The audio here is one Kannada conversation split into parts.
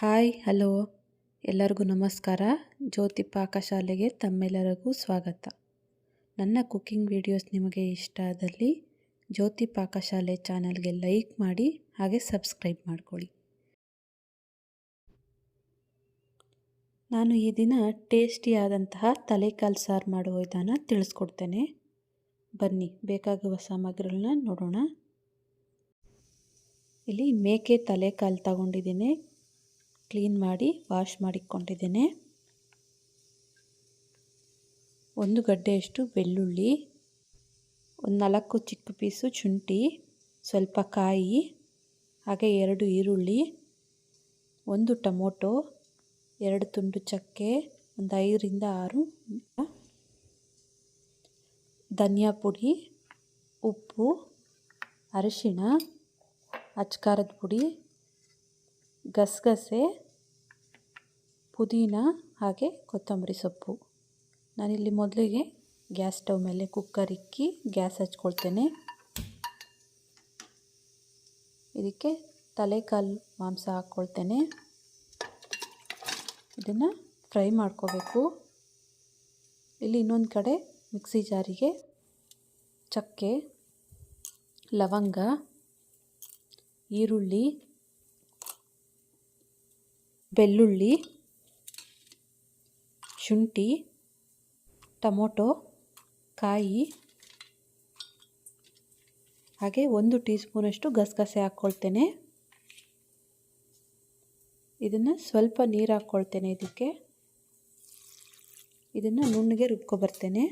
Hi, hello. ಎಲ್ಲರಿಗೂ ನಮಸ್ಕಾರ. ಜ್ಯೋತಿ ಪಾಕಶಾಲೆಗೆ ತಮ್ಮೆಲ್ಲರಿಗೂ ಸ್ವಾಗತ. ನನ್ನ ಕುಕ್ಕಿಂಗ್ ವಿಡಿಯೋಸ್ ನಿಮಗೆ ಇಷ್ಟ ಆದಲ್ಲಿ ಜ್ಯೋತಿ ಪಾಕಶಾಲೆ ಚಾನಲ್ಗೆ ಲೈಕ್ ಮಾಡಿ, ಹಾಗೆ ಸಬ್ಸ್ಕ್ರೈಬ್ ಮಾಡ್ಕೊಳ್ಳಿ. ನಾನು ಈ ದಿನ ಟೇಸ್ಟಿಯಾದಂತಹ ತಲೆಕಾಲು ಸಾರು ಮಾಡುವ ವಿಧಾನ ತಿಳಿಸ್ಕೊಡ್ತೇನೆ. ಬನ್ನಿ, ಬೇಕಾಗುವ ಸಾಮಗ್ರಿಗಳನ್ನ ನೋಡೋಣ. ಇಲ್ಲಿ ಮೇಕೆ ತಲೆಕಾಲು ತಗೊಂಡಿದ್ದೀನಿ. ಕ್ಲೀನ್ ಮಾಡಿ ವಾಶ್ ಮಾಡಿಕೊಂಡಿದ್ದೇನೆ ಒಂದು ಗಡ್ಡೆಯಷ್ಟು ಬೆಳ್ಳುಳ್ಳಿ, ಒಂದು ನಾಲ್ಕು ಚಿಕ್ಕ ಪೀಸು ಶುಂಠಿ, ಸ್ವಲ್ಪ ಕಾಯಿ, ಹಾಗೆ ಎರಡು ಈರುಳ್ಳಿ, ಒಂದು ಟೊಮೊಟೊ, ಎರಡು ತುಂಡು ಚಕ್ಕೆ, ಒಂದು ಐದರಿಂದ ಆರು ಧನಿಯಾ ಪುಡಿ, ಉಪ್ಪು, ಅರಿಶಿಣ, ಅಚ್ಕಾರದ ಪುಡಿ ಗಸಗಸೆ, ಪುದೀನ ಹಾಗೆ ಕೊತ್ತಂಬರಿ ಸೊಪ್ಪು. ನಾನಿಲ್ಲಿ ಮೊದಲಿಗೆ ಗ್ಯಾಸ್ ಸ್ಟವ್ ಮೇಲೆ ಕುಕ್ಕರ್ ಇಕ್ಕಿ ಗ್ಯಾಸ್ ಹಚ್ಕೊಳ್ತೇನೆ. ಇದಕ್ಕೆ ತಲೆಕಾಲು ಮಾಂಸ ಹಾಕ್ಕೊಳ್ತೇನೆ. ಇದನ್ನು ಫ್ರೈ ಮಾಡ್ಕೋಬೇಕು. ಇಲ್ಲಿ ಇನ್ನೊಂದು ಕಡೆ ಮಿಕ್ಸಿ ಜಾರಿಗೆ ಚಕ್ಕೆ, ಲವಂಗ, ಈರುಳ್ಳಿ ಬೆಳ್ಳುಳ್ಳಿ, ಶುಂಠಿ, ಟೊಮೊಟೊ, ಕಾಯಿ, ಹಾಗೆ ಒಂದು ಟೀ ಸ್ಪೂನಷ್ಟು ಗಸಗಸೆ ಹಾಕ್ಕೊಳ್ತೇನೆ. ಇದನ್ನು ಸ್ವಲ್ಪ ನೀರು ಹಾಕ್ಕೊಳ್ತೇನೆ ಇದಕ್ಕೆ. ಇದನ್ನು ನುಣ್ಣಗೆ ರುಬ್ಕೊಬರ್ತೇನೆ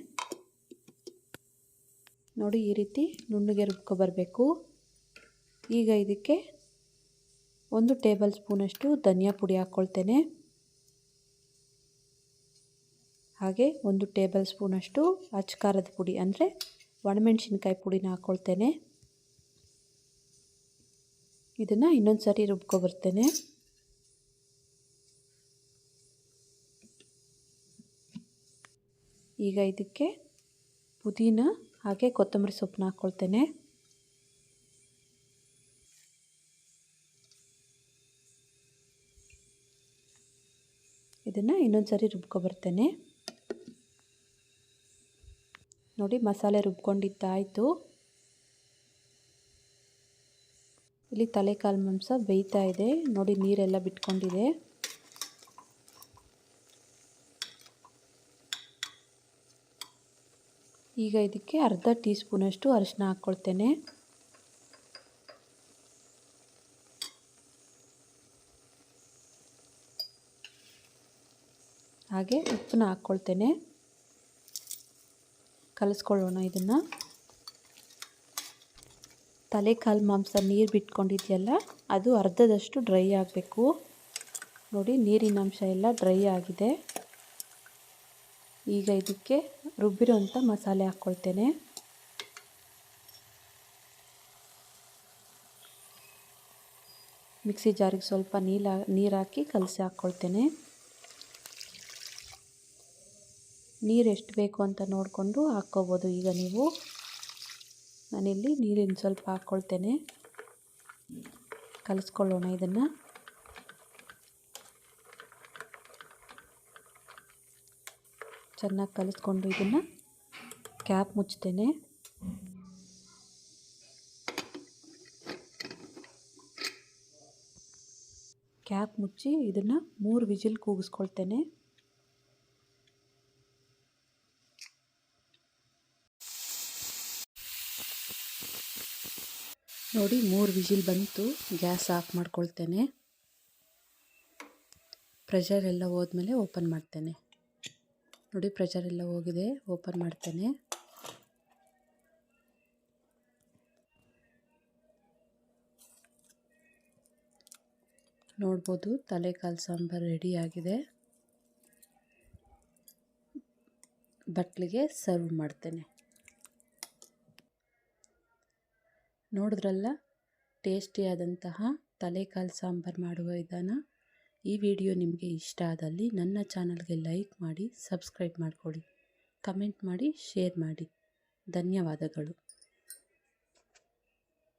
ನೋಡಿ ಈ ರೀತಿ ನುಣ್ಣಗೆ ರುಬ್ಕೊಬರಬೇಕು ಈಗ ಇದಕ್ಕೆ ಒಂದು ಟೇಬಲ್ ಸ್ಪೂನಷ್ಟು ಧನಿಯಾ ಪುಡಿ ಹಾಕ್ಕೊಳ್ತೇನೆ. ಹಾಗೆ ಒಂದು ಟೇಬಲ್ ಸ್ಪೂನಷ್ಟು ಅಚ್ಕಾರದ ಪುಡಿ ಅಂದರೆ ಒಣಮೆಣಸಿನ್ಕಾಯಿ ಪುಡಿನ ಹಾಕ್ಕೊಳ್ತೇನೆ. ಇದನ್ನು ಇನ್ನೊಂದು ಸರಿ ರುಬ್ಕೊಬರ್ತೇನೆ ಈಗ ಇದಕ್ಕೆ ಪುದೀನ ಹಾಗೆ ಕೊತ್ತಂಬರಿ ಸೊಪ್ಪನ್ನ ಹಾಕ್ಕೊಳ್ತೇನೆ. ಇದನ್ನು ಇನ್ನೊಂದು ಸರಿ ರುಬ್ಕೊಬರ್ತೇನೆ. ನೋಡಿ ಮಸಾಲೆ ರುಬ್ಕೊಂಡಿದ್ದಾಯಿತು. ಇಲ್ಲಿ ತಲೆಕಾಲು ಮಾಂಸ ಬೇಯ್ತಾ ಇದೆ. ನೋಡಿ ನೀರೆಲ್ಲ ಬಿಟ್ಕೊಂಡಿದೆ. ಈಗ ಇದಕ್ಕೆ ಅರ್ಧ ಟೀ ಸ್ಪೂನಷ್ಟು ಅರಿಶಿನ ಹಾಕ್ಕೊಳ್ತೇನೆ. ಹಾಗೆ ಉಪ್ಪನ್ನ ಹಾಕ್ಕೊಳ್ತೇನೆ. ಕಲಿಸ್ಕೊಳ್ಳೋಣ ಇದನ್ನು. ತಲೆಕಾಲು ಮಾಂಸ ನೀರು ಬಿಟ್ಕೊಂಡಿದೆಯಲ್ಲ, ಅದು ಅರ್ಧದಷ್ಟು ಡ್ರೈ ಆಗಬೇಕು. ನೋಡಿ, ನೀರಿನ ಅಂಶ ಎಲ್ಲ ಡ್ರೈ ಆಗಿದೆ. ಈಗ ಇದಕ್ಕೆ ರುಬ್ಬಿರೋಂಥ ಮಸಾಲೆ ಹಾಕ್ಕೊಳ್ತೇನೆ. ಮಿಕ್ಸಿ ಜಾರಿಗೆ ಸ್ವಲ್ಪ ನೀಲ, ನೀರು ಹಾಕಿ ಕಲಸಿ ಹಾಕ್ಕೊಳ್ತೇನೆ. ನೀರು ಎಷ್ಟು ಬೇಕು ಅಂತ ನೋಡಿಕೊಂಡು ಹಾಕ್ಕೋಬೋದು. ಈಗ ನೀವು ನಾನಿಲ್ಲಿ ನೀರಿನ ಸ್ವಲ್ಪ ಹಾಕ್ಕೊಳ್ತೇನೆ ಕಲಿಸ್ಕೊಳ್ಳೋಣ ಇದನ್ನು. ಚೆನ್ನಾಗಿ ಕಲಿಸ್ಕೊಂಡು ಇದನ್ನು ಕ್ಯಾಪ್ ಮುಚ್ತೇನೆ. ಕ್ಯಾಪ್ ಮುಚ್ಚಿ ಇದನ್ನು ಮೂರು ವಿಜಿಲ್ ಕೂಗಿಸ್ಕೊಳ್ತೇನೆ. ನೋಡಿ, ಮೂರು ವಿಜಿಲ್ ಬಂತು. Gas off ಮಾಡ್ಕೊಳ್ತೇನೆ. ಪ್ರೆಷರ್ ಎಲ್ಲ ಹೋದ್ಮೇಲೆ ಓಪನ್ ಮಾಡ್ತೇನೆ. ನೋಡಿ, ಪ್ರೆಷರ್ ಎಲ್ಲ ಹೋಗಿದೆ. ಓಪನ್ ಮಾಡ್ತೇನೆ. ನೋಡ್ಬೋದು, ತಲೆಕಾಲು ಸಾಂಬಾರು ಆಗಿದೆ. ಬಟ್ಲಿಗೆ ಸರ್ವ್ ಮಾಡ್ತೇನೆ. ನೋಡಿದ್ರಲ್ಲ? ಟೇಸ್ಟಿಯಾದಂತಹ ತಲೆಕಾಲು ಸಾಂಬಾರು ಮಾಡುವ ವಿಧಾನ. ಈ ವಿಡಿಯೋ ನಿಮಗೆ ಇಷ್ಟ ಆದಲ್ಲಿ ನನ್ನ ಚಾನಲ್ಗೆ ಲೈಕ್ ಮಾಡಿ, ಸಬ್ಸ್ಕ್ರೈಬ್ ಮಾಡಿಕೊಳ್ಳಿ ಕಮೆಂಟ್ ಮಾಡಿ, ಶೇರ್ ಮಾಡಿ. ಧನ್ಯವಾದಗಳು.